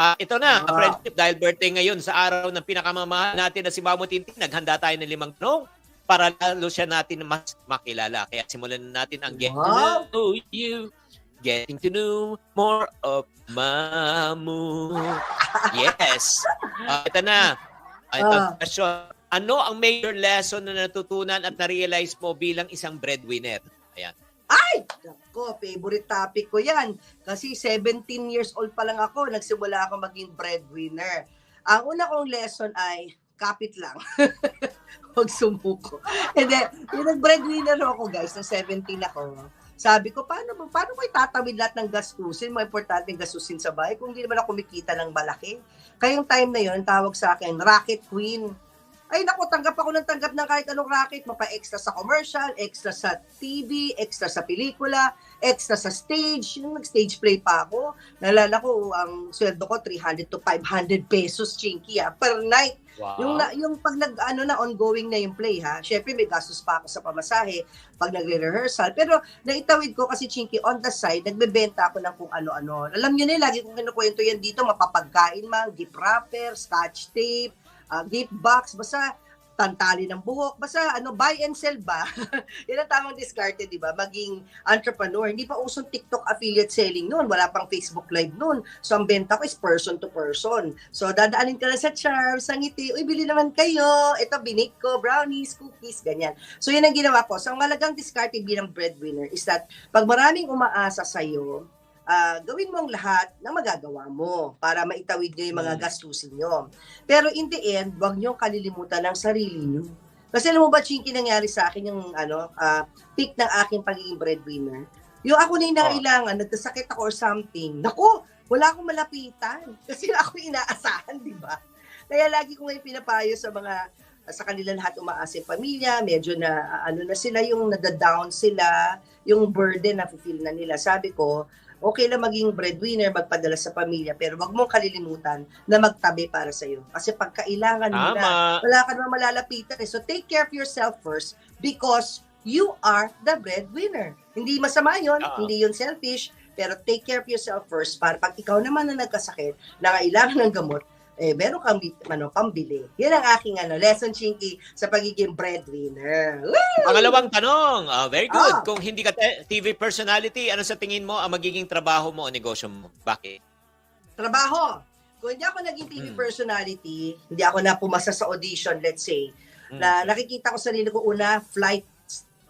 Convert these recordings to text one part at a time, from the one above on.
Ah, ito na, Ah. friendship, dahil birthday ngayon sa araw ng pinakamamahal natin na si Mamo Tintin, naghanda tayo ng limang tanong para lalo siya natin mas makilala. Kaya simulan na natin ang Get Wow. to Know You. Getting to know more of Mamu. Yes. Ah, ito na. Ah, Ito ang question. Ano ang major lesson na natutunan at na-realize mo bilang isang breadwinner? Ayan. Ay! Ako, favorite topic ko yan. Kasi 17 years old pa lang ako, nagsimula ako maging breadwinner. Ang una kong lesson ay, kapit lang. Huwag sumuko. And then, yung nag-breadwinner ako guys, nung 17 ako, sabi ko, paano, paano ko itatawid lahat ng gastusin? Mga importanteng gastusin sa bahay kung hindi naman ako kumikita ng malaki. Kayong time na yon tawag sa akin, Rocket Queen. Ay naku, tanggap ako ng tanggap ng kahit anong racket. Mapa-extra sa commercial, extra sa TV, extra sa pelikula, extra sa stage. Yung nag-stage play pa ako, nalala ko, ang sweldo ko 300 to 500 pesos, chinky ah, per night. Wow. Yung, na, yung pag nag, ano na, ongoing na yung play ha, syempre may gastos pa ako sa pamasahe pag nagre-rehearsal. Pero naitawid ko kasi chinky on the side, nagbebenta ako ng kung ano-ano. Alam nyo na, lagi kong kinukwento yan dito, mapapagkain man, gift wrapper, scotch tape, uh, gift box, basta tantali ng buhok, basta ano, buy and sell ba? Yan ang tamang diskarte, di ba? Maging entrepreneur. Hindi pa usong TikTok affiliate selling noon. Wala pang Facebook Live noon. So, ang benta ko is person to person. So, dadaanin ka lang sa charms, sa ngiti, uy, bili naman kayo. Ito, binik ko, brownies, cookies, ganyan. So, yun ang ginawa ko. So, ang malagang diskarte bilang breadwinner is that pag maraming umaasa sa'yo, ah, gawin mo ang lahat na magagawa mo para maitawid nyo yung mga Mm. gastusin nyo. Pero in the end, wag nyo kalilimutan ng sarili nyo. Kasi alam mo ba, Chinky, nangyari sa akin yung ano, ah, peak ng aking pagiging breadwinner. Yung ako na yung Oh. nangailangan, nagkasakit ako or something. Naku, wala akong malapitan. Kasi ako inaasahan, di ba? Kaya lagi ko ngayon pinapayo sa mga sa kanila lahat umaasa yung pamilya, medyo na ah, ano na sila, yung nadadown sila, yung burden na feel na nila. Sabi ko, okay lang maging breadwinner, magpadala sa pamilya, pero wag mong kalilimutan na magtabi para sa iyo. Kasi pag kailangan mo na, wala ka naman malalapitan. eh. So take care of yourself first because you are the breadwinner. Hindi masama yun, Oo. hindi yun selfish, pero take care of yourself first para pag ikaw naman na nagkasakit, na kailangan ng gamot, eh, meron kang ano, pambili. Yan ang aking ano, lesson, Chinky, sa pagiging breadwinner. Woo! Pangalawang tanong. Ah, very good. Ah. Kung hindi ka TV personality, ano sa tingin mo ang magiging trabaho mo o negosyo mo? Bakit? Trabaho. Kung hindi ako naging TV Hmm. personality, hindi ako na pumasa sa audition, let's say, Hmm. na nakikita ko sarili ko una, flight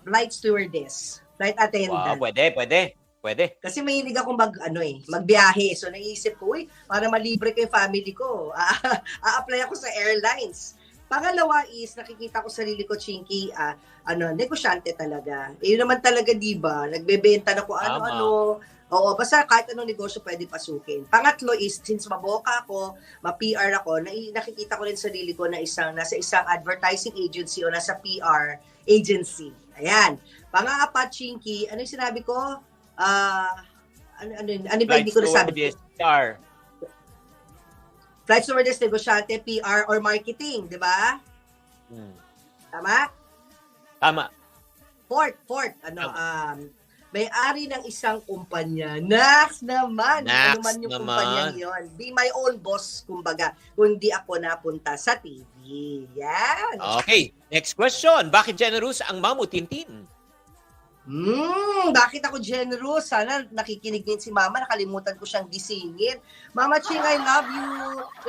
flight stewardess, flight Wow, attendant. pwede, pwede. Pwede. Kasi mahilig ako mag ano eh, magbiyahe. So naisip ko, uy, para malibre yung family ko, a-apply ako sa airlines. Pangalawa is nakikita ko sarili ko chinky ah, ano, negosyante talaga. Eh yun naman talaga 'di ba? Nagbebenta na ko ano-ano. Oo, basta kahit anong negosyo pwede pasukin. Pangatlo is, since maboka ako, ma-PR ako, na, nakikita ko rin sarili ko na isang, nasa isang advertising agency o nasa PR agency. Ayan. Pang-apat, Chinky, ano yung sinabi ko? Ah, ano, ano, ano ba hindi ko nasabi? stewardess, PR. Flight stewardess, negosyante, PR, or marketing, di ba? Hmm. Tama? Tama. Fourth, fourth, ano, um, may-ari ng isang kumpanya. Nax naman. Nax ano man yung naman. kumpanya yon. Be my own boss, kumbaga, kung di ako napunta sa TV. Yan. Okay. Next question. Bakit generous ang Mamu Tintin? Hmm, bakit ako generous? Sana nakikinig din si Mama, nakalimutan ko siyang gisingin. Mama Ching, I love you.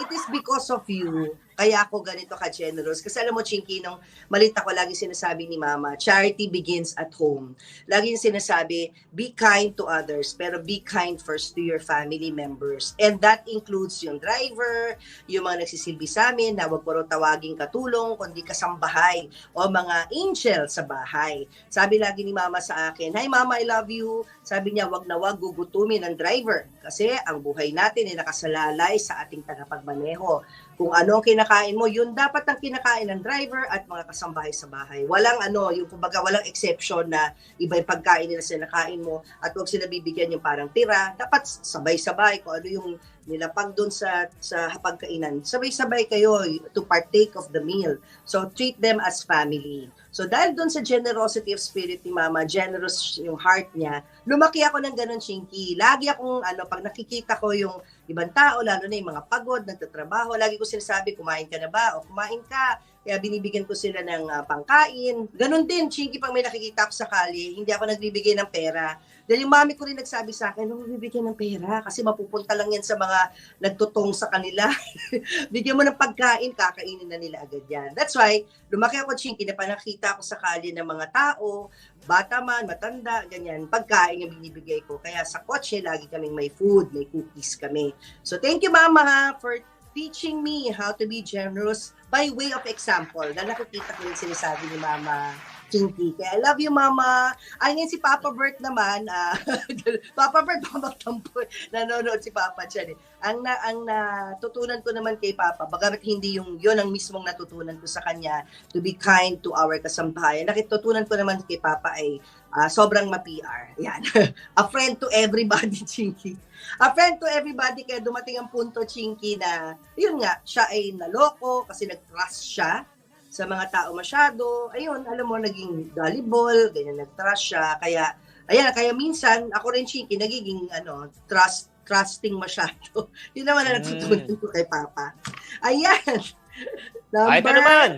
It is because of you. Kaya ako ganito ka-generous. Kasi alam mo, Chinky, nung malit ako, lagi sinasabi ni Mama, charity begins at home. Lagi sinasabi, be kind to others, pero be kind first to your family members. And that includes yung driver, yung mga nagsisilbi sa amin, na huwag ko raw tawaging katulong, kundi kasambahay, o mga angel sa bahay. Sabi lagi ni Mama sa akin, Hi Mama, I love you. Sabi niya, wag na wag gugutumin ng driver. Kasi ang buhay natin ay nakasalalay sa ating tagapagmaneho. Kung ano ang kinakain mo, yun dapat ang kinakain ng driver at mga kasambahay sa bahay. Walang ano, yung kumbaga walang exception na iba yung pagkain nila sa nakain mo at huwag sila bibigyan yung parang tira. Dapat sabay-sabay kung ano yung nilapag doon sa sa hapagkainan. Sabay-sabay kayo to partake of the meal. So treat them as family. So dahil doon sa generosity of spirit ni Mama, generous yung heart niya, lumaki ako ng ganun, Chinky. Lagi akong, ano, pag nakikita ko yung ibang tao, lalo na yung mga pagod, nagtatrabaho, lagi ko sinasabi, kumain ka na ba? O kumain ka. Kaya binibigyan ko sila ng ah, pangkain. Ganon din, Chinky, pag may nakikita ko sa kali, hindi ako nagbibigay ng pera. Dahil yung mami ko rin nagsabi sa akin, huwag bibigyan ng pera kasi mapupunta lang yan sa mga nagtutong sa kanila. Bigyan mo ng pagkain, kakainin na nila agad yan. That's why, lumaki ako, Chinky, na panakita ko sa kali ng mga tao, bata man, matanda, ganyan, pagkain yung binibigay ko. Kaya sa kotse, lagi kaming may food, may cookies kami. So thank you, Mama, ha, for teaching me how to be generous by way of example. Na nakikita ko yung sinasabi ni Mama Chinky. Kaya I love you, Mama. Ay, ngayon si Papa Bert naman, ah, Papa Bert, magtampo. Nanonood si Papa dyan eh. Ang, na, ang natutunan ko naman kay Papa, bagamat hindi yung yun ang mismong natutunan ko sa kanya, to be kind to our kasampayan. Nakitutunan ko naman kay Papa ay ah, sobrang ma-PR. Yan. A friend to everybody, Chinky. A friend to everybody, kaya dumating ang punto, Chinky, na yun nga, siya ay naloko kasi nag-trust siya sa mga tao masyado. Ayun, alam mo, naging gullible, ganyan, nag-trust siya. Kaya, ayan, kaya minsan, ako rin, Chinky, nagiging, ano, trust, trusting masyado. Yun naman ang Mm. natutunan ko kay Papa. Ayan. Number, Ay, ito naman.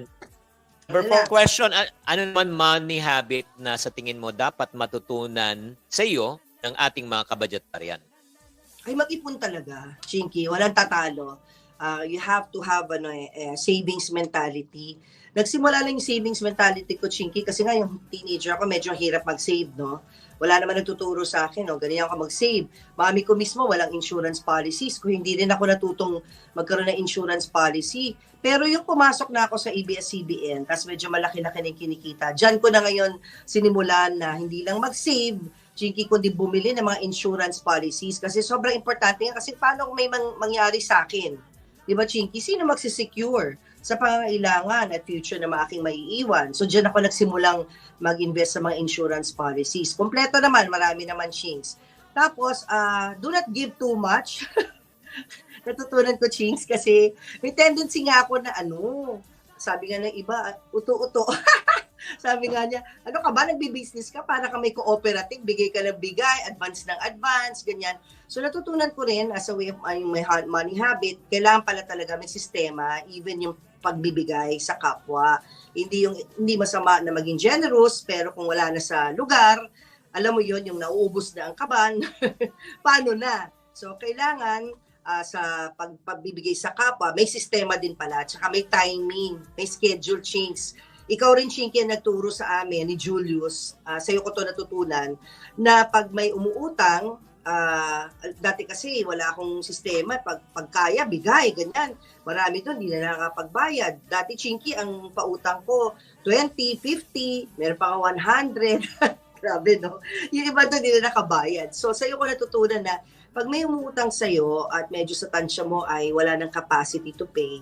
Number four na? question, ano naman money habit na sa tingin mo dapat matutunan sa iyo ng ating mga kabadgetarian? ay mag-ipon talaga, Chinky. Walang tatalo. Uh, you have to have ano, eh, eh, savings mentality. Nagsimula lang yung savings mentality ko, Chinky, kasi nga yung teenager ako, medyo hirap mag-save, no? Wala naman nagtuturo sa akin, no? Ganyan ako mag-save. Mami ko mismo, walang insurance policies. Kung hindi rin ako natutong magkaroon ng insurance policy. Pero yung pumasok na ako sa ABS-CBN, tapos medyo malaki-laki na yung kinikita, dyan ko na ngayon sinimulan na hindi lang mag-save, Chinky, kundi bumili ng mga insurance policies kasi sobrang importante yan. Kasi paano kung may mang- mangyari sa akin? Di ba, Chinky? Sino magsisecure sa pangangailangan at future na mga aking maiiwan? So, dyan ako nagsimulang mag-invest sa mga insurance policies. Kompleto naman, marami naman, Chinks. Tapos, ah, do not give too much. Natutunan ko, Chinks, kasi may tendency nga ako na ano, sabi nga ng iba, uto-uto. Sabi nga niya, ano ka ba, nagbi-business ka para ka may cooperative, bigay ka ng bigay, advance ng advance, ganyan. So natutunan ko rin as a way of my, my money habit, kailangan pala talaga may sistema, even yung pagbibigay sa kapwa. Hindi yung hindi masama na maging generous, pero kung wala na sa lugar, alam mo yon yung nauubos na ang kaban, paano na? So kailangan ah, sa pag, pagbibigay sa kapwa, may sistema din pala, tsaka may timing, may schedule change ikaw rin, Shinky, ang nagturo sa amin ni Julius, uh, sa'yo ko to natutunan, na pag may umuutang, ah, dati kasi wala akong sistema, pag, pagkaya, bigay, ganyan. Marami doon, di na nakakapagbayad. Dati, Chinky, ang pautang ko, 20, 50, meron pa ka 100. Grabe, no? Yung iba doon, di na nakabayad. So, sa'yo ko natutunan na pag may umuutang sa'yo at medyo sa tansya mo ay wala ng capacity to pay,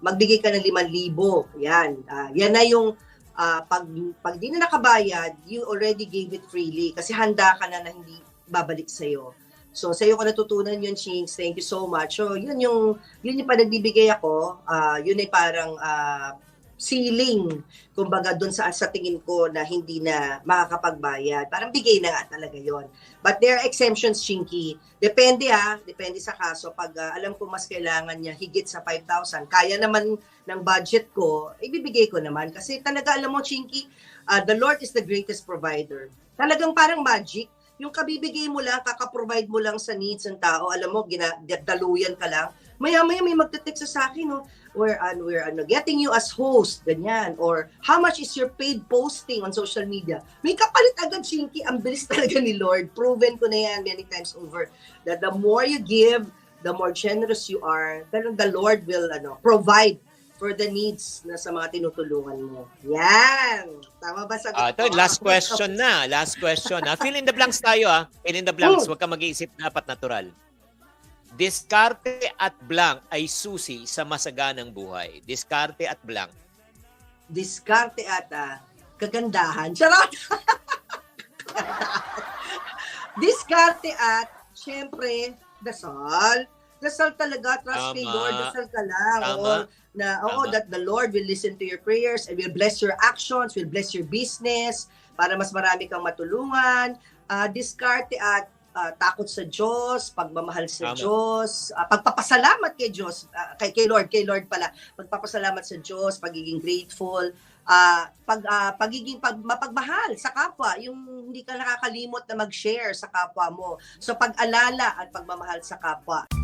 magbigay ka ng 5,000. Yan. Ah, yan na yung ah, pag, pag di na nakabayad, you already gave it freely kasi handa ka na na hindi babalik sa'yo. So, sa'yo ko natutunan yun, Chinks. Thank you so much. So, yun yung, yun yung panagbibigay ako. ah yun ay parang ah, ceiling. Kumbaga, dun sa, sa tingin ko na hindi na makakapagbayad. Parang bigay na nga talaga yon But there are exemptions, Chinky. Depende ah, depende sa kaso. Pag ah, alam ko mas kailangan niya higit sa 5,000, kaya naman ng budget ko, ibibigay ko naman. Kasi talaga alam mo, Chinky, ah, the Lord is the greatest provider. Talagang parang magic. Yung kabibigay mo lang, kakaprovide mo lang sa needs ng tao, alam mo, gina, daluyan ka lang. Maya-maya may magte-text sa akin, no? we're, ano, we're ano, getting you as host, ganyan. Or how much is your paid posting on social media? May kapalit agad, Shinky. Ang bilis talaga ni Lord. Proven ko na yan many times over. That the more you give, the more generous you are, talagang the Lord will ano, provide for the needs na sa mga tinutulungan mo. Yan! Tama ba sagot Ah, ito, ko? last question na. Last question. Ah. Fill in the blanks tayo. Ah. Fill in the blanks. Huwag ka mag-iisip dapat natural. Diskarte at blank ay susi sa masaganang buhay. Diskarte at blank. Diskarte at ah, kagandahan. Charot! Diskarte at, syempre, dasal. Dasal talaga, trust Tama. Lord, dasal ka lang. Tama. Oo, na, oo, Tama. that the Lord will listen to your prayers and will bless your actions, will bless your business, para mas marami kang matulungan. Ah, diskarte at ah, takot sa Diyos, pagmamahal sa Tama. Diyos, ah, pagpapasalamat kay Diyos, ah, kay, kay Lord, kay Lord pala, pagpapasalamat sa Diyos, pagiging grateful, ah, pag, ah, pagiging pag, mapagmahal sa kapwa, yung hindi ka nakakalimot na mag-share sa kapwa mo. So pag-alala at pagmamahal sa kapwa.